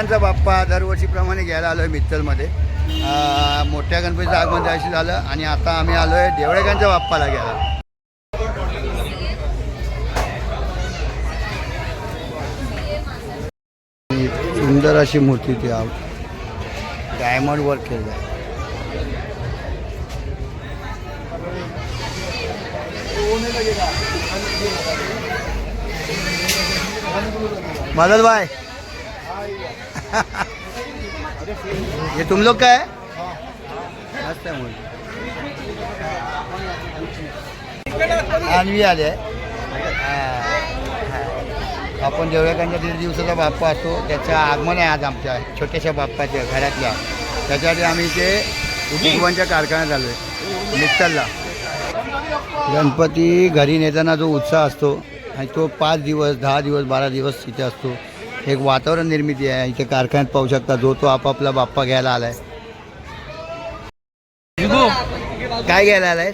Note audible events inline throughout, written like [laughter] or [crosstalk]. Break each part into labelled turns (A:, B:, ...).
A: देवळ्यांचा बाप्पा दरवर्षीप्रमाणे घ्यायला आलो आहे मित्तलमध्ये मोठ्या गणपतीचं आगमन अशी झालं आणि आता आम्ही आलो आहे देवळेकांच्या बाप्पाला घ्यायला. सुंदर अशी मूर्ती ती डायमंड वर्क केलं आहे. मदत बाय. ये तुम लोग का है? मस्त आहे. आणवी आले आपण जेवढ्याकांच्या दीड दिवसाचा बाप्पा असतो त्याचं आगमन आहे आज आमच्या छोट्याशा बाप्पाच्या घरातल्या त्याच्यासाठी आम्ही ते भगवानच्या कारखान्यात आलो आहे मिक्सरला गणपती घरी नेताना जो उत्साह असतो आणि तो पाच दिवस दहा दिवस बारा दिवस तिथे असतो. एक वातावरण निर्मिती आहे. इथे कारखान्यात पाहू शकता जो तो आपापला बाप्पा घ्यायला आलाय. काय घ्यायला आलाय?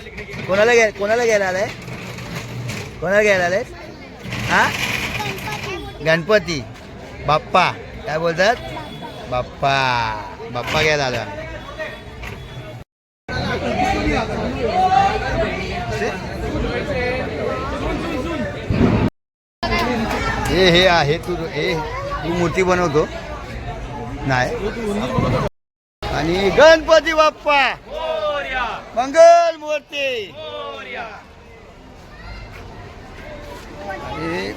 A: कोणाला घ्या कोणाला घ्यायला आलाय? कोणाला घ्यायला आलाय? हा? गणपती. बाप्पा. काय बोलतात? बाप्पा. बाप्पा घ्यायला आला. हे हे आहे तू हे तू मूर्ती बनवतो. नाही. आणि गणपती बाप्पा. मंगल मूर्ती. आणि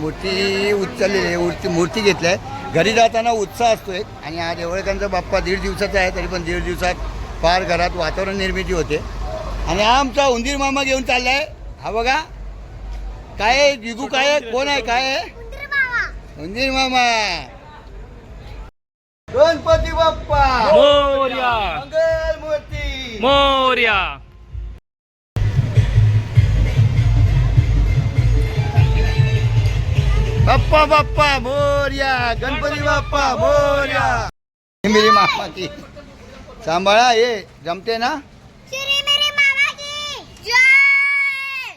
A: मूर्ती उचललेली आहे मूर्ती मूर्ती घेतली आहे घरी जाताना उत्साह असतो एक आणि हा देवळकांचा बाप्पा दीड दिवसाचा आहे तरी पण दीड दिवसात फार घरात वातावरण निर्मिती होते. आणि आमचा उंदीर मामा घेऊन चाललाय. हा बघा. काय आहे? जिगू काय आहे? कोण आहे? काय आहे? उंदीर मामा. गणपती बाप्पा.
B: मोर्या.
A: मंगल मूर्ती
B: मोर्या.
A: बाप्पा बाप्पा मोर्या. गणपती बाप्पा मोर्या. मेरी मामा की. सांभाळा ये जमते ना
C: श्री मेरे मामा की जय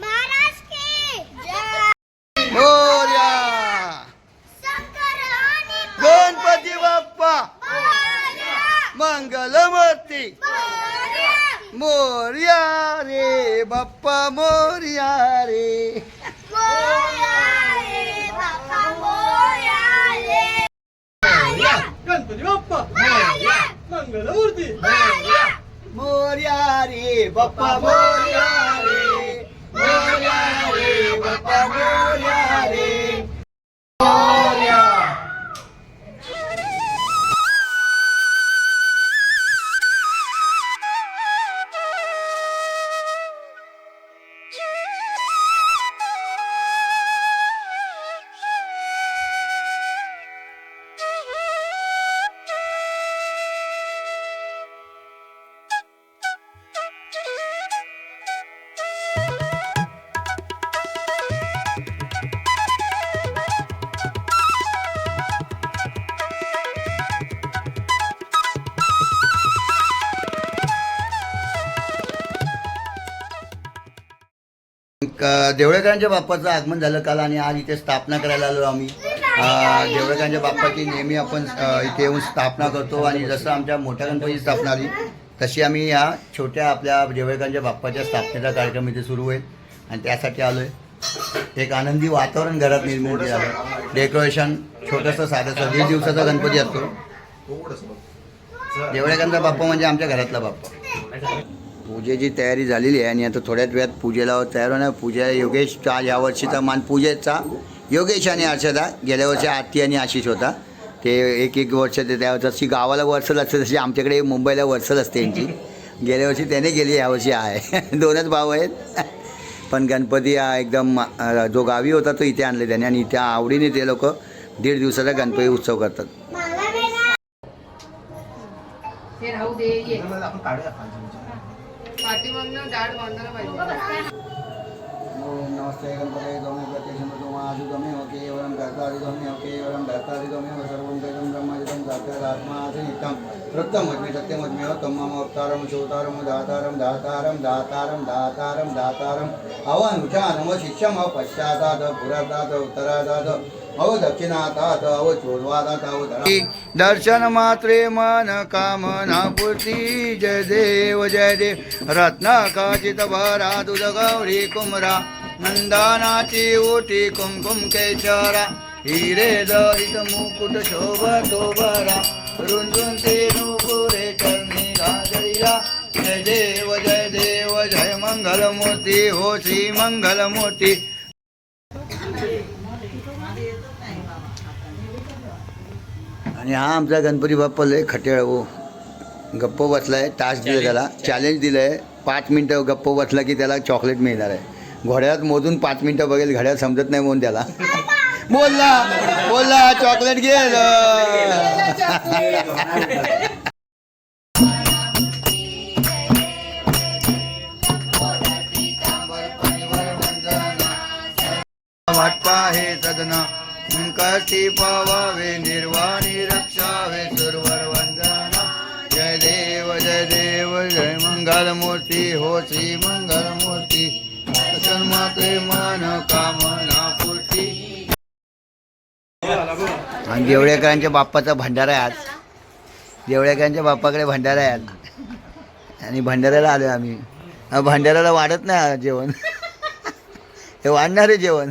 C: महाराज की जय
A: मोर्या गणपती बाप्पा
C: मोरया,
A: मंगलमूर्ती
C: मोरया,
A: मोर्या रे बाप्पा मोर्या रे
C: मोरया रे बाप्पा मोरया रे.
D: गणपती बाप्पा
C: मोरया,
D: मंगलमूर्ती
C: मोरया,
A: मोर्या रे बाप्पा मोर्या रे मोर्या रे बाप्पा देवळेकरांच्या बाप्पाचं आगमन झालं काल आणि आज इथे स्थापना करायला आलो आम्ही. देवळेकरांच्या बाप्पाची नेहमी आपण इथे येऊन स्थापना करतो आणि जसं आमच्या मोठ्या गणपतीची स्थापना आली तशी आम्ही या छोट्या आपल्या देवळेकरांच्या बाप्पाच्या स्थापनेचा कार्यक्रम इथे सुरू होईल आणि त्यासाठी आलो आहे एक आनंदी वातावरण घरात निर्मिती झालं. डेकोरेशन छोटंसं साधंसं दीड दिवसाचा गणपती असतो. देवळेकरांचा बाप्पा म्हणजे आमच्या घरातला बाप्पा. पूजेची तयारी झालेली आहे आणि आता थोड्याच वेळात पूजेला तयार होणार. पूजा योगेशचा यावर्षीचा मान पूजेचा योगेश आणि हर्षदा गेल्या वर्षी आरती आणि आशिष होता. ते एक एक वर्ष ते त्या जशी गावाला वर्सल असते तशी आमच्याकडे मुंबईला वर्सल असते यांची. गेल्या वर्षी त्याने गेली यावर्षी आहे. [laughs] दोनच भाऊ आहेत. पण गणपती हा एकदम जो गावी होता तो इथे आणले त्याने आणि त्या आवडीने ते लोक दीड दिवसाचा गणपती उत्सव करतात.
E: पाठीमागनं गाड बांधायला पाहिजे
A: ओम नमस्ते गणपते दोमे प्रत्यक्षं तुम आशुतमे हो केवलं कर्तारितमे हो केवलं धर्तारितमे हो सर्वं तेजं ब्रह्मजितं साक्षादात्मासिनितं प्रत्यमज्ञे सत्यमज्ञे हो तम मम अवतारं शोतारं दातारं दातारं दातारं दातारं दातारं अवनुचा नम शिष्यम दक्षिणा दर्शन मात्रे मन कामना पूर्ती जय देव जय देव। रत्नाकाचित भरा दुध गौरी कुमरा नंदानाची ओटी कुमकुम केशरा हिरे दरित मुकुट शोभतो भरा रुंदून ते नुपुरे चरणी गाजरिया जय देव जय देव। जय मंगलमूर्ती। हो श्री मंगलमूर्ती आणि हा आमचा गणपती बाप्पा लय खटेळ हो. गप्प बसलाय टास्क दिलं त्याला. चॅलेंज दिलंय. पाच मिनटं गप्प बसला की त्याला चॉकलेट मिळणार आहे. घोड्यात मोजून पाच मिनटं बघेल घड्यात समजत नाही म्हणून त्याला. बोलला बोलला चॉकलेट गेलं वाटपा हे सदना कशी पावावे निर्वाणी रक्षावे सुरवर वंदना। जय देव जय देव जय मंगल मूर्ती हो श्री मंगल मूर्ती माते मन कामना पूर्ती। आणि देवळेकरांच्या बाप्पाचा भंडारा आहे आज. देवळेकरांच्या बाप्पाकडे भंडारा आहे आज. आणि भंडाऱ्याला आलो आम्ही. भंडाऱ्याला वाढत नाही जेवण. हे वाढणार आहे जेवण.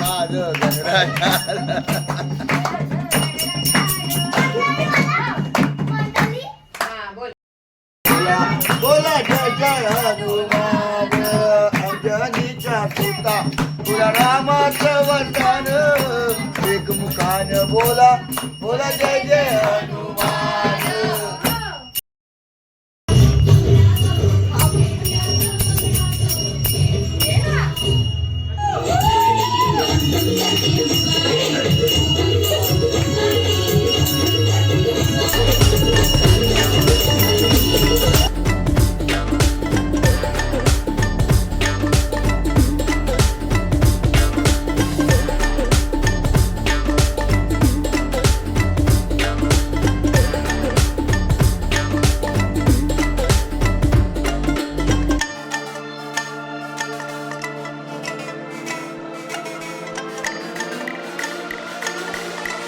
A: माझं
E: बोला
A: जय जय हनुमान तुला रामाचं वरदान एक मुखान बोला बोला जय जय हनुमान.
E: you.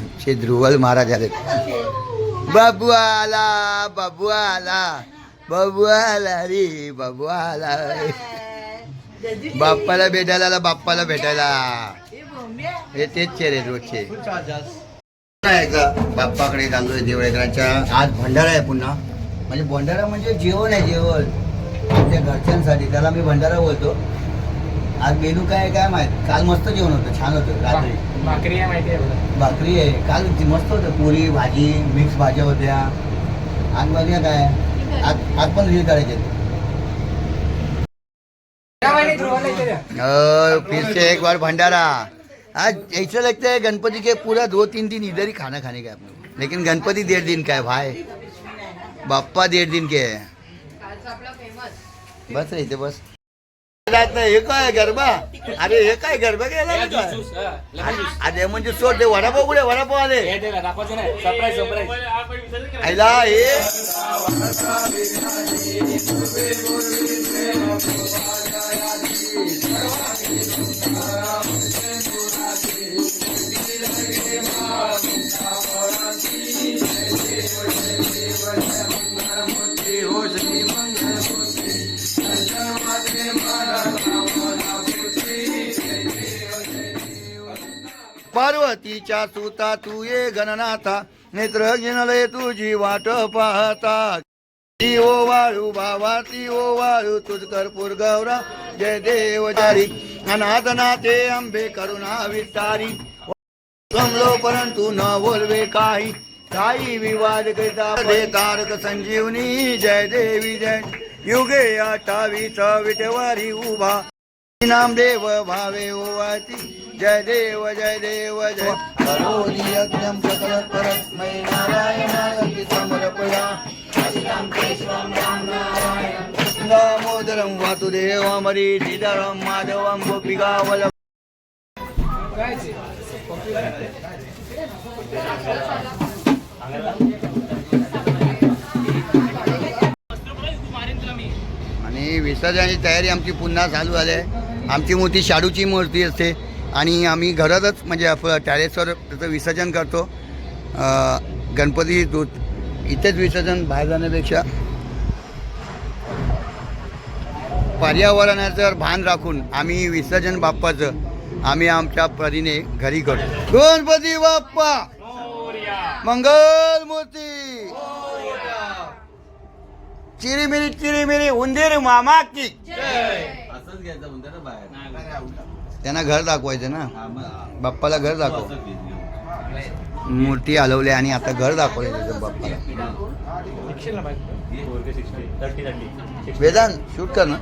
A: आमचे ध्रुवल महाराज आले बाबू आला बाबू आला बाबू आला रे. बाबू आला बाप्पाला भेटायला आला बाप्पाला भेटायला.
E: हे
A: तेच चेहरे रोजचे. बाप्पाकडे चाललोय देवळेकरांच्या. आज भंडारा आहे पुन्हा. म्हणजे भंडारा म्हणजे जेवण आहे जेवण. आमच्या घरच्यांसाठी त्याला मी भंडारा बोलतो. आज मेनू काय काय माहीत? काल मस्त जेवण होतं छान होतं रात्री.
D: भाकरी आहे माहिती आहे
A: भाकरी आहे. काल ती मस्त होतं. पुरी भाजी मिक्स भाज्या होत्या. अंगवाली काय. आत आत पण रील काढायचे अ, फिर से एक बार भंडारा. आज ऐसा लगता है गणपति के पूरा दो तीन दिन इधर ही खाना खाने का है अपने को। लेकिन गणपति डेढ़ दिन का है भाई बाप्पा डेढ़ दिन के है बस रे इथे बस. हे काय गरबा? अरे हे काय गरबा गेला? अरे म्हणजे सोड ते वडापाव कुठे वडापाव आले. आईला हे. पार्वतीच्या सुता तू ये गणनाथा. नेत्र गिनले तुझी वाट पाहता. ती ओ वाळू बाबा ती ओ वाळू तुझ कर्पूर गौरा जय देव जारी. अनाथनाथे अंबे करुणा विस्तारी. जमलो परंतु न बोलवे काही. काही विवाद करिता दे तारक संजीवनी जय देवी जय. युगे अठ्ठावीस विटेवारी उभा. नामदेव भावे ओवाती. जय देव जय देव जय करोति यज्ञं सकल परस्मै नारायणाय समर्पया। दामोदरं वासुदेवमरी श्रीधरं माधवं गोपिकावल। आणि विसर्जनाची तयारी आमची पुन्हा चालू झाली आहे. आमची मूर्ती शाडूची मूर्ती असते. आणि आम्ही घरातच म्हणजे आपलं टॅरेसवर त्याचं विसर्जन करतो. गणपती दूध इथेच विसर्जन बाहेर जाण्यापेक्षा. पर्यावरणाचं भान राखून आम्ही विसर्जन बाप्पाचं आम्ही आमच्या परीने घरी करतो. गणपती बाप्पा! मंगल मूर्ती! चिरीमिरी चिरीमिरी उंदीर मामा की.
F: असंच घ्यायचं बाहेर.
A: त्यांना घर दाखवायचं ना. बाप्पाला घर दाखव. मूर्ती हलवली आणि आता घर दाखवले त्याचं बाप्पाला. वेदांत शूट कर ना.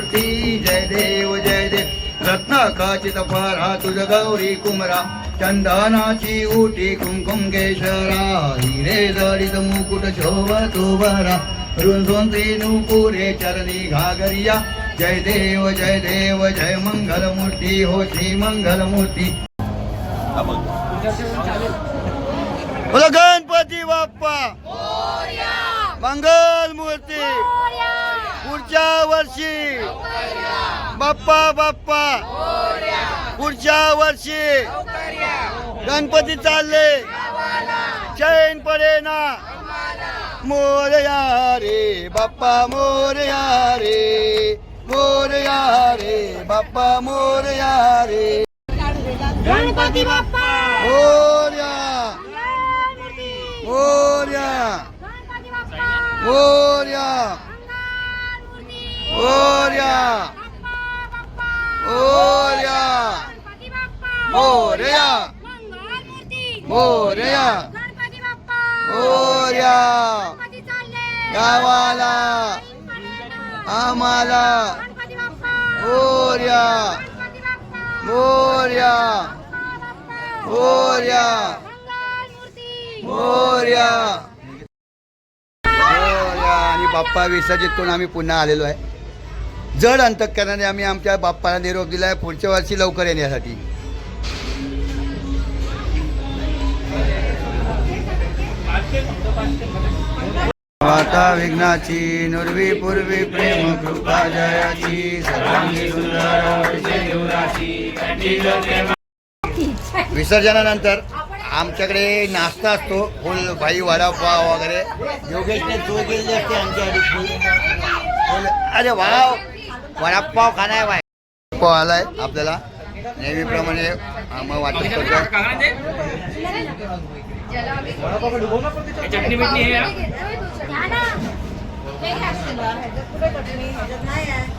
A: कामना पूर्ती जय देव जय देव रत्न खचित फरा तुझ गौरी कुमरा चंदनाची उटी कुंकुम केशरा हिरे जडित मुकुट शोभतो बरा रुंजून पुरे चरणी घागरिया. जय देव जय देव जय मंगल मूर्ती हो श्री मंगल मूर्ती गणपती बाप्पा. मंगल मूर्ती पुढच्या वर्षी. बाप्पा बाप्पा. पुढच्या वर्षी. गणपती चालले. चैन पडे ना. मोरया रे बाप्पा मोरया रे. मोरया रे बाप्पा मोरया रे.
C: गणपती बाप्पा!
A: मोरया मोरया मोरया
C: मूर्ती
A: मोरया
C: बाप्पा बाप्पा
A: मोरया
C: गणपती बाप्पा
A: मोरया
C: मंगळमूर्ती
A: मोरया
C: गणपती बाप्पा
A: मोरया
C: गणपती चालले
A: गावाला आम्हाला मोरया मोरया मोरया मोरया मोरया आणि बाप्पा विसर्जित करून आम्ही पुन्हा आलेलो आहे. जड अंतकरणाने आम्ही आमच्या बाप्पाला निरोप दिला आहे पुढच्या वर्षी लवकर येण्यासाठी. माता विघ्नाची नुर्वी पूर्वी प्रेम कृपा जयाची सर्वांगी सुंदर विसर्जनानंतर आमच्याकडे नाश्ता असतो फुल भाई वडापाव वगैरे. योगेशने सोय केलेली असते आमच्यासाठी फुल- अरे वाव! वडापाव खाणार बाय पाव आलाय आपल्याला. नेहमीप्रमाणे आम्हाला वाटत करतो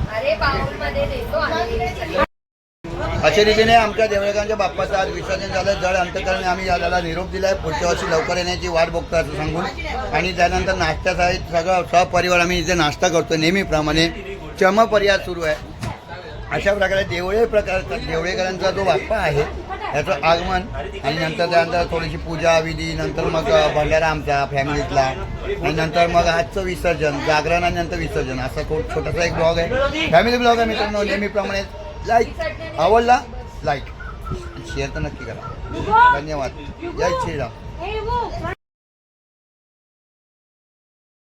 C: अरे बाउलमध्ये देतो
A: अशा रीतीने आमच्या देवळगांच्या बाप्पाचं आज विसर्जन झालं. जड अंतकरणे आम्ही याला निरोप दिलाय. पुढच्या वर्षी लवकर येण्याची वाट बघतो असं सांगून. आणि त्यानंतर नाश्त्याचा सगळं सहपरिवार आम्ही इथे नाश्ता करतो नेहमीप्रमाणे. चमपर्याय सुरू आहे. अशा प्रकारे देवळे प्रकार देवळेकरांचा जो बाप्पा आहे त्याचं आगमन आणि नंतर त्यानंतर थोडीशी पूजा विधी नंतर मग भंडारा आमचा फॅमिलीतला आणि नंतर मग आजचं विसर्जन जागरण आणि नंतर विसर्जन असा थोड छोटासा एक ब्लॉग आहे. फॅमिली ब्लॉग आहे मित्रांनो नेहमीप्रमाणे लाईक आवडला लाईक शेअर तर नक्की करा. धन्यवाद. जय श्रीराम.